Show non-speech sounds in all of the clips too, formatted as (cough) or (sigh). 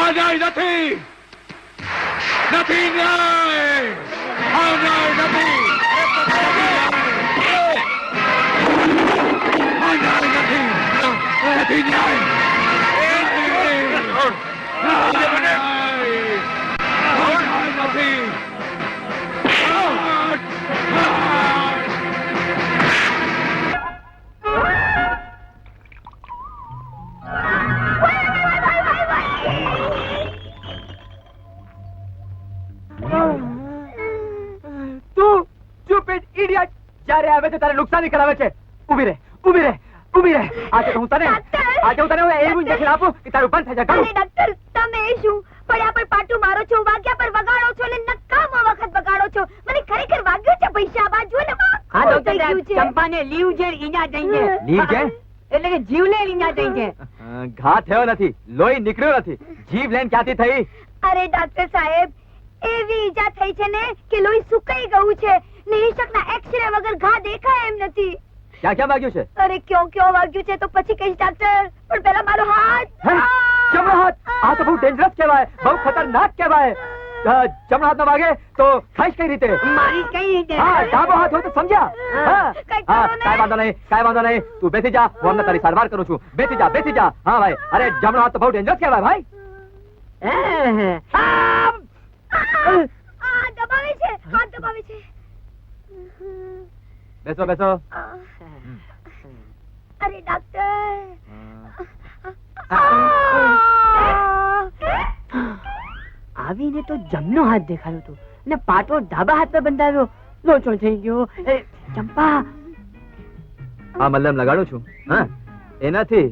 આ ન્યાય નથી નથી ન્યાય આ ન્યાય નથી આ idiot! જ્યારે આવે છે તારે નુકસાની કરાવે છે. ઊભી રહે ઊભી રહે ઊભી રહે. આજે તો હું તને આજે હું તને એવું ઇન્જેક્શન આપું કે તારું બંધ થઈ જાય. ડોક્ટર તમે શું? પડ્યા પર પાટું મારો છો વાગ્યા પર વગાડો છો ને નકામો વખત વગાડો છો. મને ખરેખર વાગ્યું છે પૈસા? બાજુ ને હા ડોક્ટર. ચંપાને લીવ છે ઈજા થઈ છે. લીવ છે? એટલે કે જીવને ઈજા થઈ છે. ઘા થયો નથી. લોહી નીકળ્યો નથી. જીભ લઈને ક્યાંથી થઈ? અરે ડોક્ટર સાહેબ એવી ઈજા થઈ છે ને કે લોહી સુકાઈ ગયું છે. નિરીક્ષકના એક્સરે વગર ઘા દેખાય એમ નથી. ક્યાં ક્યાં વાગ્યું છે? અરે ક્યો ક્યો વાગ્યું છે તો પછી કહીશ ડોક્ટર પણ પહેલા મારો હાથ? જમણો હાથ? આ તો બહુ ડેન્જરસ કહેવાય. બહુ ખતરનાક કહેવાય. જમણો હાથ વાગે તો ખાઈશ કઈ રીતે? મારી કઈ રીતે? હા ડાબો હાથ હોય તો સમજ્યા. હા. કાંઈ વાંધો નહીં. કાંઈ વાંધો નહીં તું બેસી જા હું તારી સારવાર કરું છું. બેસી જા બેસી જા. હા ભાઈ. અરે જમણો હાથ તો બહુ ડેન્જરસ કહેવાય ભાઈ! આ દબાવે છે હાથ દબાવે છે. બેસો બેસો. અરે ડોક્ટર. આવીને તો જમનો હાથ દેખાયો હતો ને પાટો ડાબા હાથ પર બંધાવ્યો. લોચો થઈ ગયો. ચંપા. આ મલમ લગાડું છું. હા. એનાથી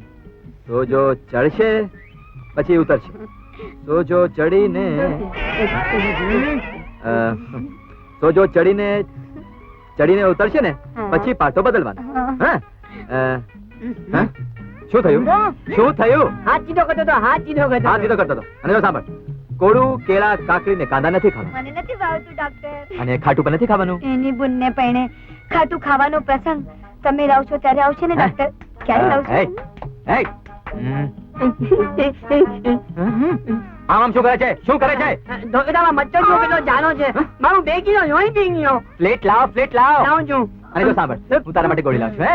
તો જો ચડશે પછી ઉતરશે. તો જો ચડીને તો જો ચડીને ચડીને ઉતરશે ને પછી પાટો બદલવાનો. હા. શું થયું? શું થયું? હાથ સીધો કરતો હતો હાથ સીધો કરતો. હા સીધો કરતો હતો અને જો સાંભળ કોળું કેળા કાકડી ને કાંદા નથી ખાવા મને નથી ભાવતું ડોક્ટર અને ખાટું પણ નથી ખાવાનું. એની બુનને પૈણે ખાટું ખાવાનો પ્રસંગ તમે છો ત્યારે આવશે ને ડોક્ટર ક્યારે આવશે હે, હે. હમ. આમ આમ શું કરે છે? શું કરે છે? ધોકડામાં મચ્છર જો કેટલો જાનો છે. મારું બે કિલો જોઈ પી ગયો. પ્લેટ લાવ પ્લેટ લાવ. લાવું છું. અને જો સાંભળ હું તારા માટે ગોળી લાવ છું હે?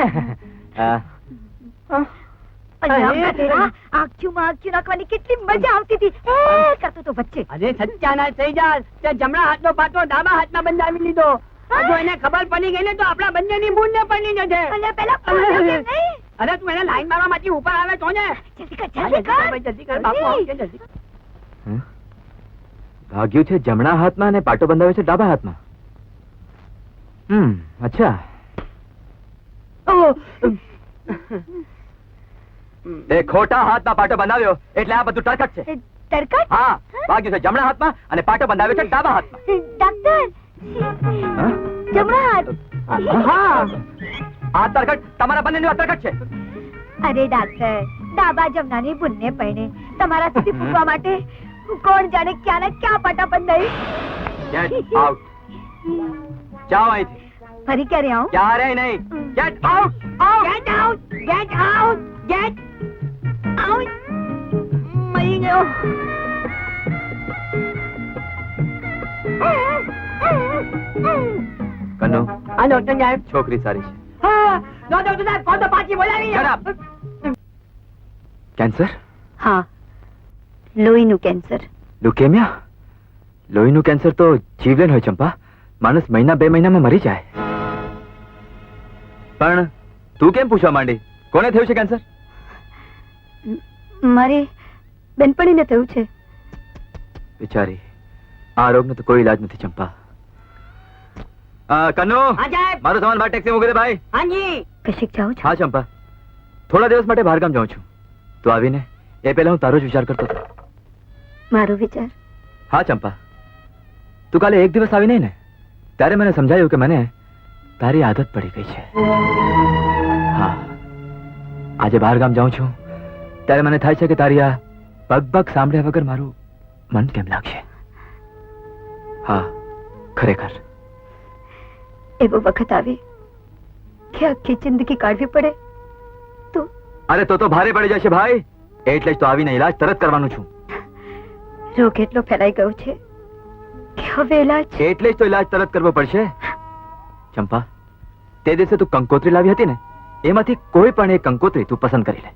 કેટલી મજા આવતી હતી. એ કરતો તો વચ્ચે. અરે સત્યાનાશ થઈ જા. તે જમણા હાથનો પાટો ડાબા હાથમાં બંધાવી લીધો. જો એને ખબર પડી ગઈ ને તો આપણા બંનેની બૂંદ ને પડી જશે પેલા? અરે તું એને લાઈન મારવા માટે ઉપર આવે તો ને. જલ્દી કર જલ્દી કર. જલ્દી કર. બાપુ આવશે જલ્દી? ભાગ્યું છે જમણા હાથમાં અને પાટો બંધાવ્યો છે ડાબા હાથમાં. હમ અચ્છા. એ ખોટા હાથમાં પાટો બંધાવ્યો એટલે આ બધું તરકટ છે. તરકટ? હા ભાગ્યું છે જમણા હાથમાં અને પાટો બંધાવ્યો છે ડાબા હાથમાં. ડોક્ટર? જમણા હાથ. હા. આ તરકટ તમારા બંનેની તરકટ છે. અરે ડાક્ટર ડાબા જમનાની બુનને પૈણે તમારા સુધી પૂછવા માટે કોણ જાણે ક્યાં ને ક્યાં પાટા બંધાઈ ગેટ આઉટ જાઓ અહીંથી. ફરી ક્યારે આવું? ક્યારે નહીં. Get out get out get out get out મરી ગયો. કનો આ ડોક્ટર સાહેબ છોકરી સારી છે. હા લોહીનું લ્યુકેમિયા લોહીનું કેન્સર તો જીવલેન હોય ચંપા. માણસ મહિના બે મહિનામાં મરી જાય. પણ તું કેમ પૂછવા માંડી? કોને થયું છે કેન્સર? મારી બેનપણીને થયું છે. બિચારી આ રોગનો તો કોઈ ઈલાજ નથી ચંપા. અ, કન્નુ હા સાહેબ મારો સામાન બાર ટેક્સી મૂકી દે ભાઈ હાજી કશિક જાઉં છું હા ચંપા થોડા દિવસ માટે બહારગામ જાઉં છું તું આવીને એ પહેલા હું તારો જ વિચાર કરતો હતો મારો વિચાર હા ચંપા તું કાલે એક દિવસ આવી નહીં ને ત્યારે મને સમજાયું કે મને તારી આદત પડી ગઈ છે હા આજે બહાર ગામ જાઉં છું ત્યારે મને થાય છે કે તારી આ પગ પગ સાંભળ્યા વગર મારું મન કેમ લાગશે હા ખરેખર એવો વખત આવે કે આખી જિંદગી કાઢવી પડે તો અરે તો તો ભારે પડી જશે ભાઈ. એટલે જ તો આવીને ઈલાજ તરત કરવાનું છું. રોગ એટલો ફેલાઈ ગયો છે કે હવે ઈલાજ એટલે જ તો ઈલાજ તરત કરવો પડશે. ચંપા તે દિવસે તું કંકોત્રી લાવી હતી ને એમાંથી કોઈ પણ એક કંકોત્રી તું પસંદ કરી લે.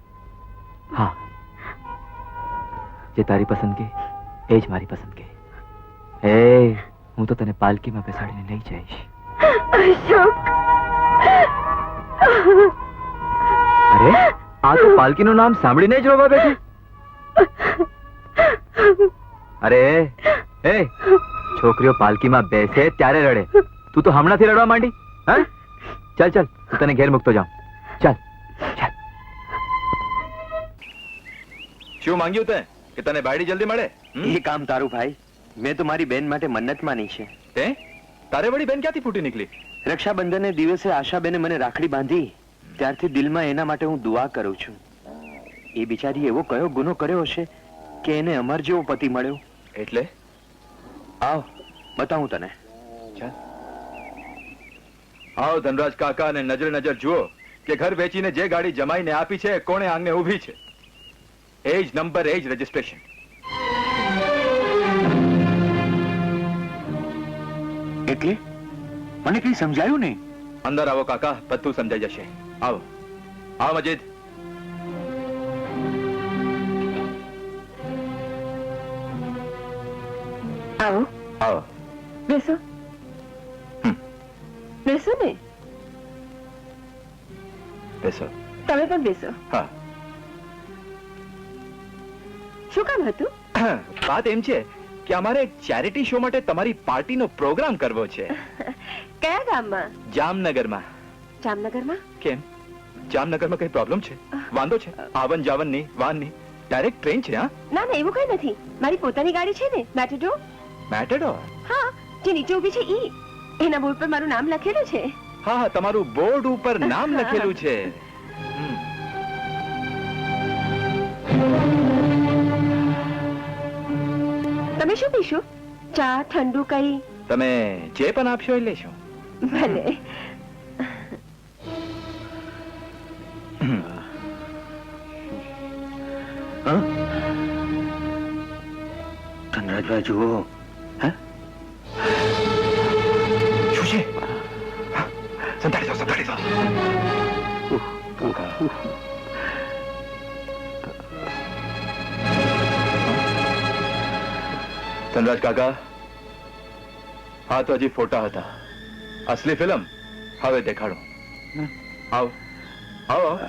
હા. જે તારી પસંદગી એ જ મારી પસંદગી. એ હું તો તને પાલકીમાં બેસાડીને લઈ જઈશ. અશોક. અરે આ તો પાલકીનું નામ સાંભળીને જ રોવા બેઠી. અરે એ છોકરીઓ પાલકીમાં બેસે ત્યારે રડે. તું તો હમણાંથી રડવા માંડી હા? ચાલ ચાલ હું તને ઘેર મૂકતો જાઉં. ચાલ ચાલ. શું માંગ્યું તે? કે તને બાયડી જલ્દી મળે? એ કામ તારું ભાઈ. મેં તો મારી બેન માટે મન્નત માની છે. તે? તારે વળી બેન ક્યાંથી ફૂટી નીકળી? રક્ષાબંધનને દિવસે આશાબેને મને રાખડી બાંધી ત્યારથી દિલમાં એના માટે હું દુઆ કરું છું. એ બિચારી એવો કયો ગુનો કર્યો હશે કે એને અમર જેવો પતિ મળ્યો? એટલે? આવ બતાવું તને. આવો ધનરાજ કાકા ને નજરે નજર જુઓ કે ઘર વેચીને જે ગાડી જમાઈને આપી છે એ કોણે આંગણે ઊભી છે. એજ નંબર એજ રજીસ્ટ્રેશન. એટલે? મને કઈ સમજાયું નહીં? અંદર આવો કાકા બધું સમજાઈ જશે. આવો. આવો મજીદ. આવો. આવો. બેસો. બેસો ને. બેસો. તમે પણ બેસો. હા. શું કામ હતું? (coughs) વાત એમ છે કે અમારે ચેરિટી શો માટે તમારી પાર્ટીનો પ્રોગ્રામ કરવો છે. (laughs) કયા ગામમાં? જામનગરમાં. જામનગરમાં? કેમ? જામનગરમાં કઈ પ્રોબ્લેમ છે? વાંધો છે? આવન જાવનની વાનની ડાયરેક્ટ ટ્રેન છે હા? ના ના એવું કઈ નથી. મારી પોતાની ગાડી છે ને મેટેડો મેટેડોર હા જે નીચે ઊભી છે ઈ. એના બોર્ડ પર મારું નામ લખેલું છે. હા હા તમારું બોર્ડ ઉપર નામ (laughs) લખેલું છે. તમે શું પીશો? ચા ઠંડુ કઈ? તમે જે પણ આપશો એ લેશો. ભલે. ધનરાજભાઈ જુઓ. શું છે? સંતાડી દો સંતાડી દો. ધનરાજ કાકા આ તો હજી ફોટા હતા. અસલી ફિલ્મ હવે દેખાડો. આવો. આવો.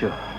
જો.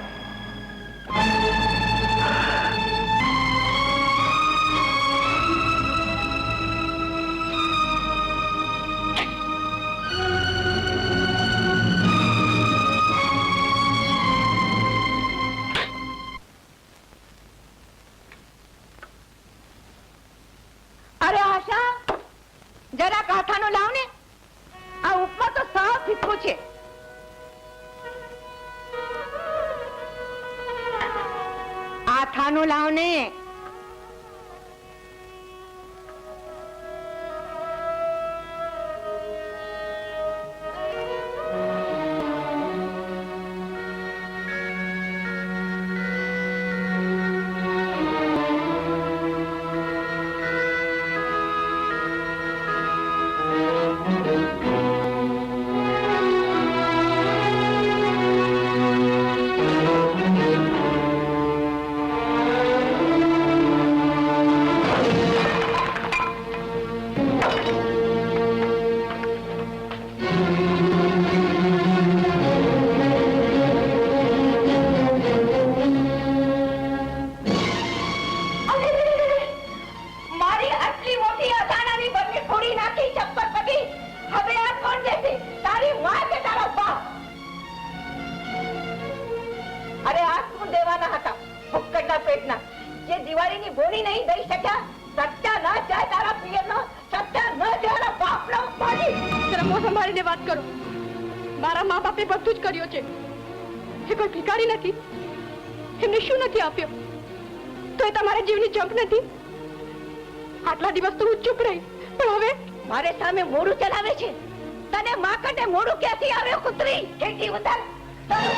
દિવાળીની બોની નહીં દઈ શક્યા સત્યા ન જાય તારા પિયરનો સત્યા ન જાય તારા બાપનો મારી જરા મોં સંભાળીને વાત કરો. મારા મા બાપે બધું જ કર્યું છે. એ કોઈ ભિખારી નથી. એમને શું નથી આપ્યો? તો એ તમારા જીવની જંપ નથી. આટલા દિવસ તો હું ચૂપ રહી. પણ હવે મારે સામે મોડું ચલાવે છે. તને માં મોડું ક્યાંથી આવ્યો કુતરી? કેટલી વધાર તારું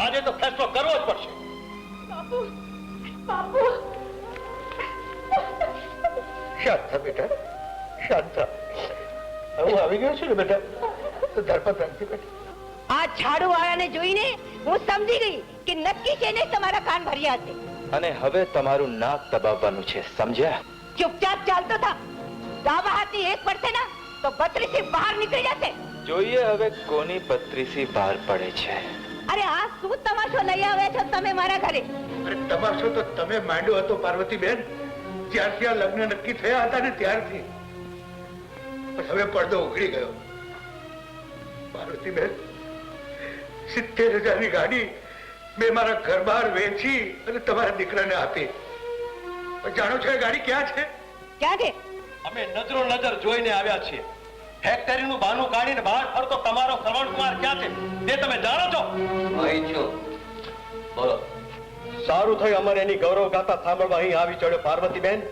આજે તો ફેસલો કરવો જ પડશે. બાપુ બાપુ. શાંત બેટા શાંત હું આવી ગયો છું ને બેટા તો ધરપત રાખજે બેટા. આ છાડુ વાળાને જોઈને હું સમજી ગઈ કે નક્કી છે ને તમારા કાન ભર્યા છે અને હવે તમારું નાક દબાવવાનું છે સમજ્યા? ચૂપચાપ ચાલતો થા. ડાબા હાથની એક પડશે ને તો બત્રીસી બહાર નીકળી જશે. જોઈએ હવે કોની બત્રીસી બહાર પડે છે. અરે આ શું તમાશો લઈ આવ્યા છો તમે મારા ઘરે? અરે તમાશો તો તમે માંડ્યો હતો પાર્વતીબેન. જ્યારથી આ લગ્ન નક્કી થયા હતા ને ત્યારથી. પણ હવે પડદો ઉઘડી ગયો. પાર્વતીબેન સિત્તેર હજારની ગાડી મેં મારા ઘર બહાર વેચી અને તમારા દીકરાને આપી. પણ જાણો છો એ ગાડી ક્યાં છે? ક્યાં છે? અમે નજરો નજર જોઈને આવ્યા છીએ. ફેક્ટરીનું બાનું કાઢીને બહાર ફરતો તમારો શ્રવણ કુમાર ક્યાં છે? તે તમે જાણો છો? બોલો. સારું થયું અમારે એની ગૌરવ ગાથા સાંભળવા અહીં આવી ચડ્યો પાર્વતીબેન.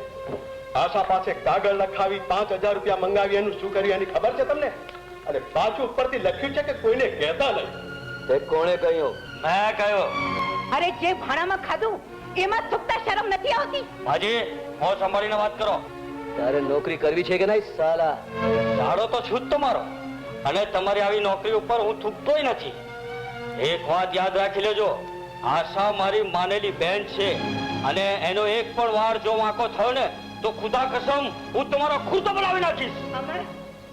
આશા પાસે કાગળ લખાવી પાંચ હજાર રૂપિયા મંગાવી એનું શું કર્યું એની ખબર છે તમને? અને પાછું ઉપરથી લખ્યું છે કે કોઈને કહેતા નહીં. તે કોણે કહ્યું? મેં કહ્યો. અરે જે ભાણામાં ખાધું એમાં થૂકતા શરમ નથી આવતી? હાજી હું સંભાળીને વાત કરો. તારે નોકરી કરવી છે કે નહીં સાલા? ઝાડો તો છું જ તમારો. અને તમારી આવી નોકરી ઉપર હું થૂકતોય નથી. એક વાત યાદ રાખી લેજો આશા મારી માનેલી બેન છે. અને એનો એક પણ વાર જો વાંકો થયો ને તો ખુદા કસમ હું તમારો ખુદ બનાવી નાખીશ. અમર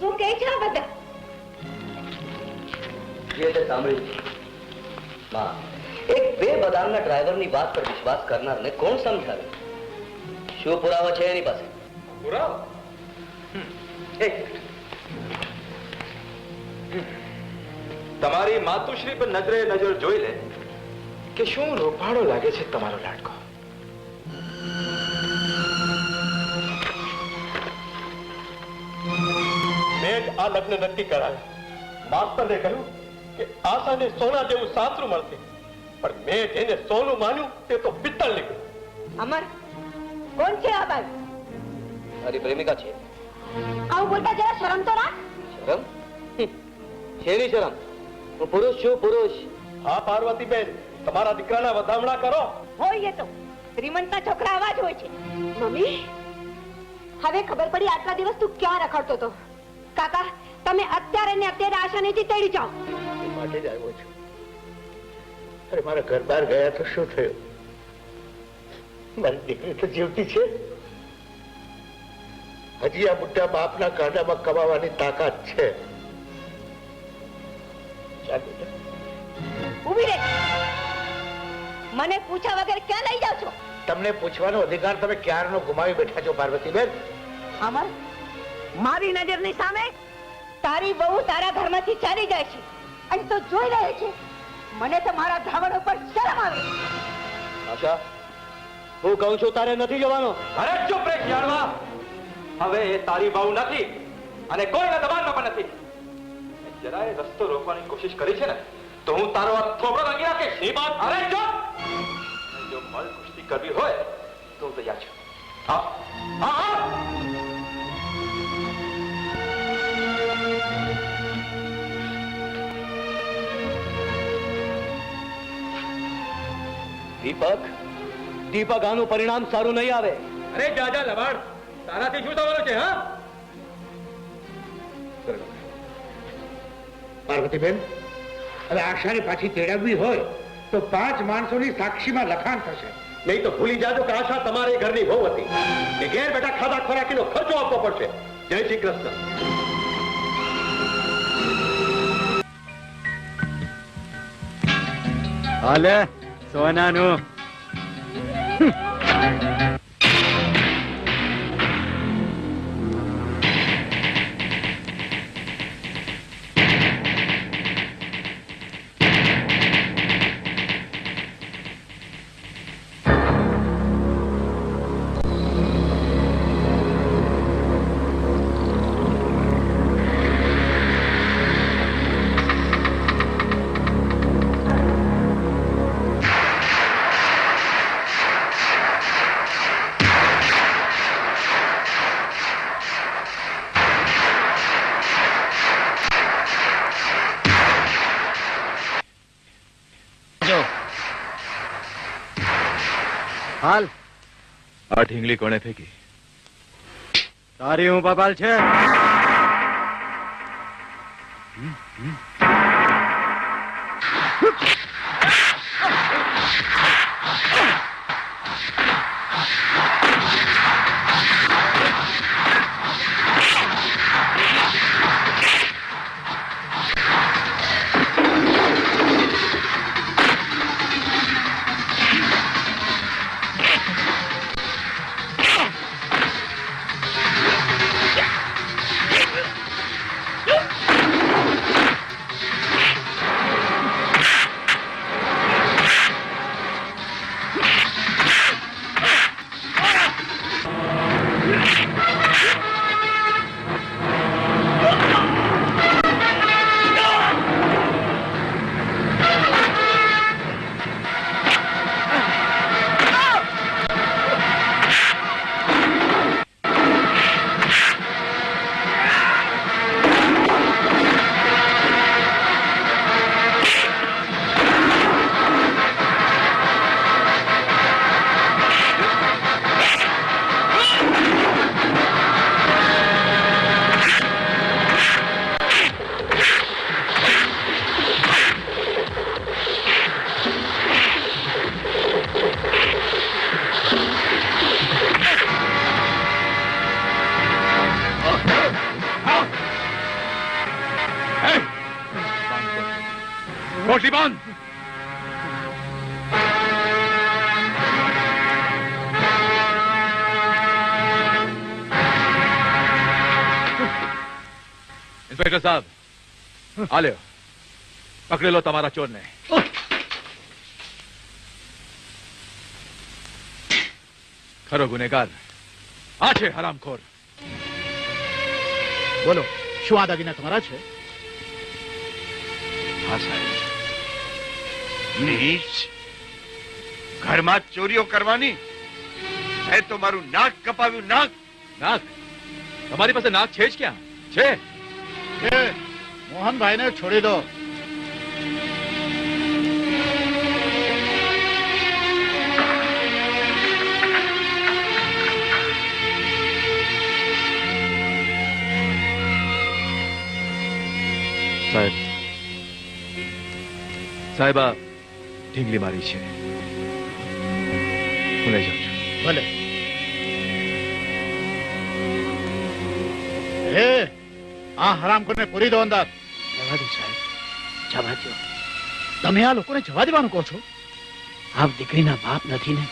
શું કહે છે આ બધા? જે તે સાંભળ્યું માં એક બે બદામના ડ્રાઈવરની વાત પર વિશ્વાસ કરનારને કોણ સમજાવે? શું પુરાવો છે એની પાસે? પુરાવો? એક તમારી માતુશ્રી પર નજરે નજર જોઈ લે કે શું રૂપાળો લાગે છે તમારો લાડકો? મેં આ લગ્ન નક્કી કરાવ્યા. માસ્તરને કહ્યું કે આશાને સોના જેવું સાસરું મળશે. પણ મેં જેને સોનું માન્યું તે તો પિત્તળ નીકળ્યું. અમર કોણ છે આ બાઈ મારી પ્રેમિકા છે. આવું બોલતા જરા શરમ તો રાખ. શરમ. શેની શરમ. હું પુરુષ છું પુરુષ. હા પાર્વતીબેન તમારા દીકરાના વધામણા કરો. હોય એ તો. શ્રીમંતના છોકરા આવા જ હોય છે. મમ્મી હવે ખબર પડી આટલા દિવસ તું ક્યાં રખડતો હતો? કાકા તમે અત્યારે ને અત્યારે આશા નીચે તેડી જાઓ. માટે જ આવ્યો છું. અરે મારા ઘર બહાર ગયા તો શું થયું? મારી દીકરી તો જીવતી છે. હજી આ બુઢા બાપના કાંડામાં કમાવાની તાકાત છે. ચાલ બેટા. ઊભી રહે. મને પૂછ્યા વગર ક્યાં લઈ જાવ છો? તમને પૂછવાનો અધિકાર તમે ક્યારનો ગુમાવી બેઠા છો પાર્વતીબેન? અમર મારી નજરની સામે તારી બહુ તારા ઘરમાંથી ચાલી જાય છે અને તો જોઈ રહે છે મને તો મારા ધાવણ ઉપર શરમ આવે. આશા હું કહું છું તારે નથી જવાનો. અરે ચૂપ રે જાણવા. હવે એ તારી બહુ નથી અને કોઈના દબાણમાં પણ નથી. જરાય રસ્તો રોકવાની કોશિશ કરી છે ને તો હું તારો આ થોબડો ભાંગી નાખીશ એ વાત અરે જો! જો મળ કુસ્તી કરવી હોય તો હું તૈયાર છું. હા. હા હા. દીપક દીપક આનું પરિણામ સારું નહીં આવે. અરે જાજા લવાડ તારાથી શું થવાનું છે હા? પાર્વતીબેન હવે આશાને પાછી તેડાવવી હોય તો પાંચ માણસોની સાક્ષીમાં લખાણ થશે. નહીં તો ભૂલી જાજો કે આશા તમારે ઘરની બહુ હતી. એ ઘેર બેઠા ખાધા ખોરાકીનો ખર્ચો આપવો પડશે. જય શ્રી કૃષ્ણ. હાલે સોનાનું. હાલ. આ ઢીંગલી કોણે ફેંકી? તારી હું બબાલ છે. કોટલી બાંધ ઇન્સ્પેક્ટર સાહેબ આ લ્યો પકડી લો તમારા ચોરને ખરો ગુનેગાર આ છે હરામખોર બોલો શું આ દાગીના તમારા છે? હા સાહેબ. નીચ ઘરમાં ચોરીઓ કરવાની? એ તો મારું નાક કપાવ્યું નાક. નાક? તમારી પાસે નાક છે જ ક્યાં? છે? મોહનભાઈને છોડી દો. સાહેબ. સાહેબ ઢીંગલી મારી છે. હું લઈ જાઉં છું. ભલે. એ આ હરામખોરને પૂરી દો અંદર જવા દો સાહેબ જવા દો. તમે આ લોકોને જવા દેવાનું કહો છો? આપ દીકરીના બાપ નથી ને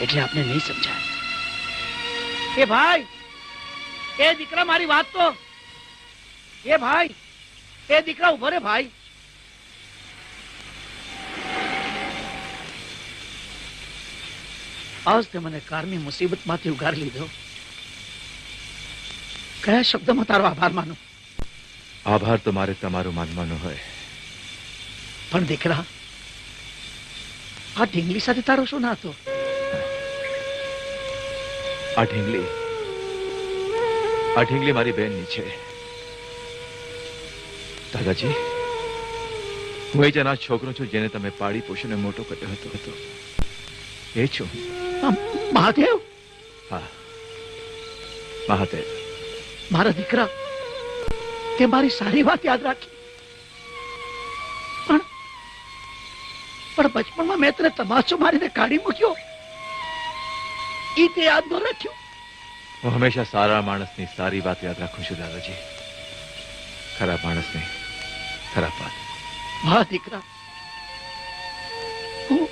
એટલે આપને નહીં સમજાય. એ ભાઈ એ દીકરા મારી વાત તો. એ ભાઈ એ દીકરા ઊભો રે ભાઈ. આજ તે મને કારની મુસીબતમાંથી ઉગારી લીધો. કયા શબ્દમાં તારો આભાર માનું? આભાર તો મારે તમારું માનવાનો હોય. પણ દીકરા આ ઢીંગલી સાથે તારો શું નાતો? આ ઢીંગલી આ ઢીંગલી મારી બહેનની છે. દાદાજી હું એ જ અનાજ છોકરો છું જેને તમે પાડી પોષીને મોટો કર્યો હતો. એ છું મહાદેવ? હા. મહાદેવ. મારા દીકરા તે મારી સારી વાત યાદ રાખી. પણ પણ બચપણમાં મેં તને તમાચો મારીને કાઢી મૂક્યો. એ તે યાદ ન રાખ્યું. હું હંમેશા સારા માણસની સારી વાત યાદ રાખું છું દાદાજી. ખરાબ માણસની ખરાબ વાત. મારા દીકરા હું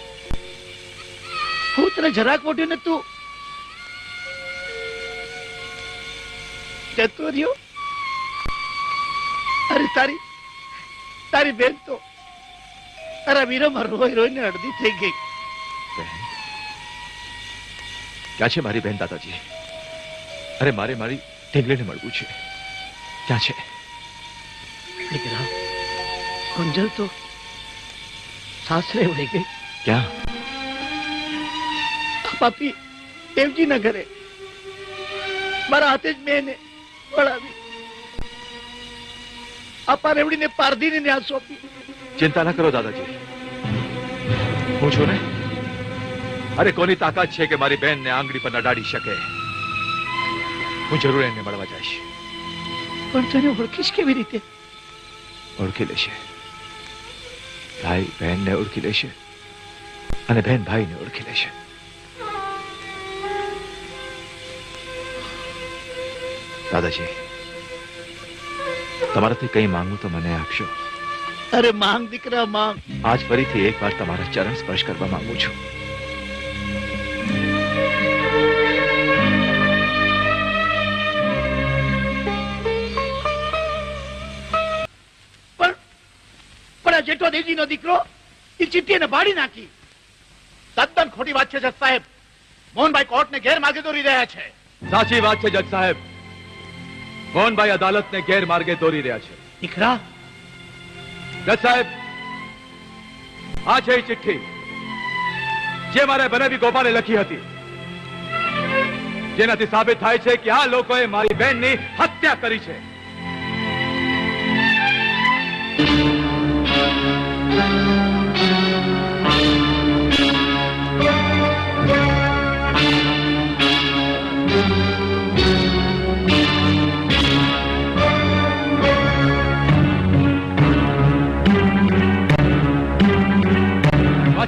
તને જરાક મોટી ને તું જતો રહ્યો? અરે તારી તારી બેન તો તારા વીરોમાં રોઈ રોઈને અડધી થઈ ગઈ. ક્યાં છે મારી બેન દાદાજી? અરે મારે મારી ઢીંગલીને મળવું છે. ક્યાં છે? દીકરા તો સાસરે વળી ગઈ. ક્યાં? પાપી દેવજી ના ઘરે. મારા હાથે જ મેં એને વળાવી આ પારેવડીને પારધીને ન્યાસ સોંપી. ચિંતા ન કરો દાદાજી. હું છું ને? અરે કોની તાકાત છે કે મારી બહેનને આંગળી પર નડાડી શકે? હું જરૂર એને મળવા જઈશ. પણ તને ઓળખીશ કેવી રીતે? ઓળખી લેશે. ભાઈ બહેનને ઓળખી લેશે. અને બહેન ભાઈને ઓળખી લેશે. દાદાજી તમારાથી કંઈ માંગવું તો મને આપશો. અરે માંગ દીકરા માંગ. આજ ફરીથી એક વાર તમારા ચરણ સ્પર્શ કરવા માંગુ છું. પણ પણ આ જેઠો દેજીનો દીકરો એ ચિઠ્ઠી એને બાળી નાખી. તદ્દન ખોટી વાત છે જજ સાહેબ. મોહનભાઈ કોર્ટને ગેરમાર્ગે દોરી રહ્યા છે. સાચી વાત છે જજ સાહેબ. મોહનભાઈ અદાલતને ગેરમાર્ગે દોરી રહ્યા છે. દીકરા? જજ સાહેબ આ છે એ ચિઠ્ઠી જે મારે બનેવી ગોપાલે લખી હતી. જેનાથી સાબિત થાય છે કે આ લોકોએ મારી બહેનની હત્યા કરી છે.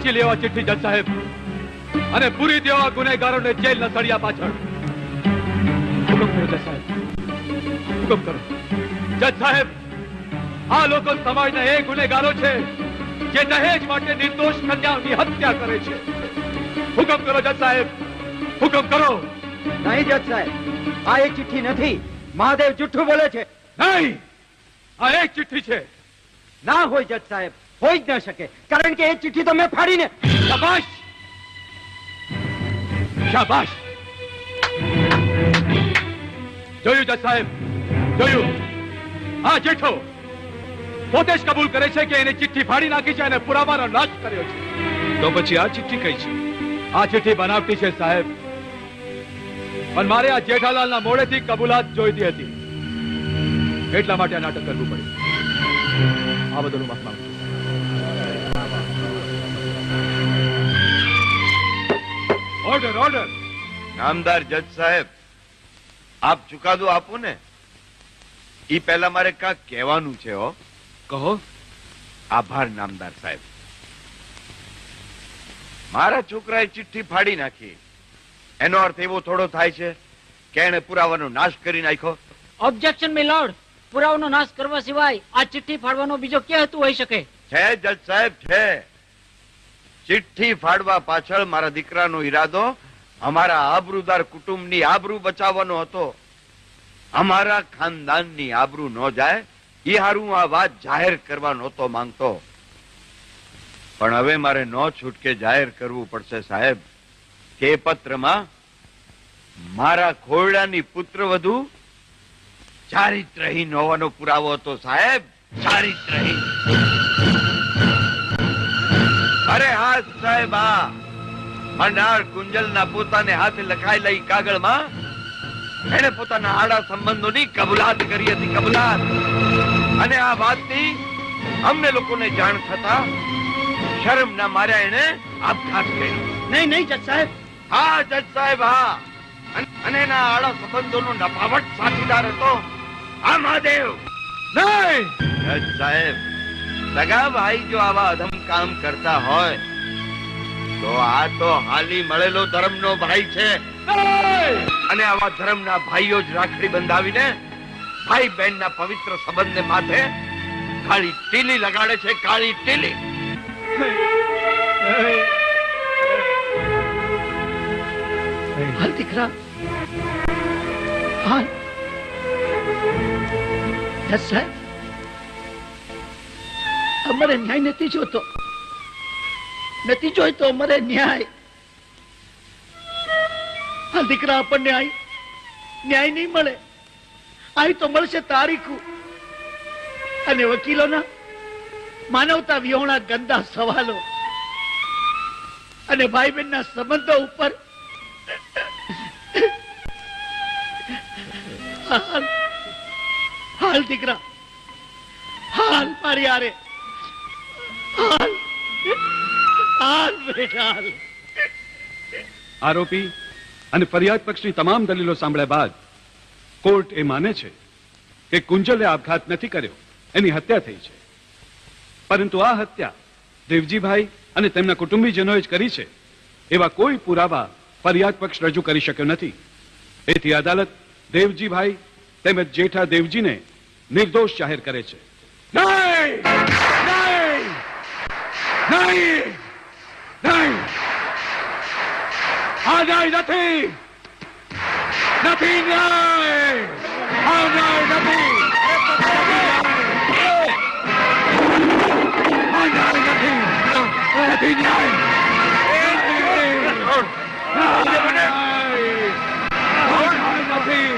વાંચી લેવા ચિઠ્ઠી જજ સાહેબ? અને પૂરી દેવા ગુનેગારોને જેલના સળિયા પાછળ. હુકમ કરો જજ સાહેબ. હુકમ કરો. જજ સાહેબ આ લોકો સમાજના એ ગુનેગારો છે જે દહેજ માટે નિર્દોષ કન્યાઓની હત્યા કરે છે. હુકમ કરો જજ સાહેબ. હુકમ કરો. નહીં જજ સાહેબ. આ એક ચિઠ્ઠી નથી. મહાદેવ જુઠ્ઠું બોલે છે. નહીં! આ એક ચિઠ્ઠી છે. ના હોય જજ સાહેબ. હોય જ ન શકે. કારણ કે એ ચિઠ્ઠી તો મેં ફાડીને શાબાશ! શાબાશ! જોયું જજ સાહેબ? જોયું? હા જેઠો. પોતે જ કબૂલ કરે છે કે એને ચિઠ્ઠી ફાડી નાખી છે અને પુરાવાનો નાશ કર્યો છે. તો પછી આ ચિઠ્ઠી કઈ છે? આ ચિઠ્ઠી બનાવટી છે સાહેબ. પણ મારે આ જેઠાલાલના મોડેથી કબૂલાત જોઈતી હતી. એટલા માટે આ નાટક કરવું પડ્યું. આ બદલ માફ માંગુ ઓર્ડર ઓર્ડર નામદાર જજ સાહેબ આપ ચુકાદો આપો ને. ઈ પહેલા મારે કાંક કહેવાનું છે હો. કહો. આભાર નામદાર સાહેબ. મારા છોકરાએ ચિઠ્ઠી ફાડી નાખી. એનો અર્થ એવો થોડો થાય છે કે એને પુરાવાનો નાશ કરી નાખ્યો. ઓબ્જેક્શન મિલોર્ડ પુરાવાનો નાશ કરવા સિવાય આ ચિઠ્ઠી ફાડવાનો બીજો કે હેતુ હોઈ શકે? છે જજ સાહેબ છે. ચિઠ્ઠી ફાડવા પાછળ મારા દીકરાનો ઈરાદો, અમારા આબરૂદાર કુટુંબની આબરૂ બચાવવાનો હતો. અમારા ખાનદાનની આબરૂ ન જાય એ હારું આ વાત જાહેર કરવા નહોતો માંગતો. પણ હવે મારે ન છૂટકે જાહેર કરવું પડશે સાહેબ. કે પત્રમાં, મારા ખોરડાની પુત્રવધુ ચારિત્રહીન હોવાનો પુરાવો હતો સાહેબ. ચારિત્રહીન. અરે હા સાહેબ આ મંડાળ કુંજલના પોતાને હાથે લખાયેલા ઈ કાગળમાં એને પોતાના આડા સંબંધોની કબૂલાત કરી હતી કબૂલાત. અને આ વાતની અમને લોકોને જાણ થતા શરમ ના માર્યા એને આપઘાત કર્યો. નહીં નહીં જજ સાહેબ. હા જજ સાહેબ હા. અને એના આડા સંબંધોનો નફાવટ સાથીદાર હતો. આ મહાદેવ. નહીં. જજ સાહેબ. સગા ભાઈ જો આવા અધમ કામ કરતા હોય તો આ તો હાલી મળેલો ધર્મનો ભાઈ છે અને આવા ધર્મના ભાઈઓ જ રાખડી બંધાવીને ભાઈ બહેનના પવિત્ર સંબંધને માથે કાળી ટીલી લગાડે છે કાળી ટીલી. હાલ દીકરા. હાલ. જજ સાહેબ. અમારે ન્યાય નથી જોતો. નથી જોઈતો, અમારે ન્યાય. આ દીકરા આપણને આઈ. ન્યાય નહીં મળે. આઈ તો મળશે તારીખું. અને વકીલોના માનવતા વિહોણા ગંદા સવાલો. અને ભાઈ બહેનના સંબંધો ઉપર હાલ દીકરા. હાલ મારી આરે આરોપી અને ફરિયાદ પક્ષની તમામ દલીલો સાંભળ્યા બાદ કોર્ટ એ માને છે કે કુંજલે આપઘાત નથી કર્યો. એની હત્યા થઈ છે. પરંતુ આ હત્યા દેવજીભાઈ અને તેમના કુટુંબીજનોએ જ કરી છે એવા કોઈ પુરાવા ફરિયાદ પક્ષ રજૂ કરી શક્યો નથી. એથી અદાલત દેવજીભાઈ તેમજ જેઠા દેવજીને નિર્દોષ જાહેર કરે છે. નહીં Này! Này! Ở đây đã thi! Đã thi rồi! Ở đây đã thi! Ở đây đã thi! Đã thi rồi! Đã thi! Đã thi!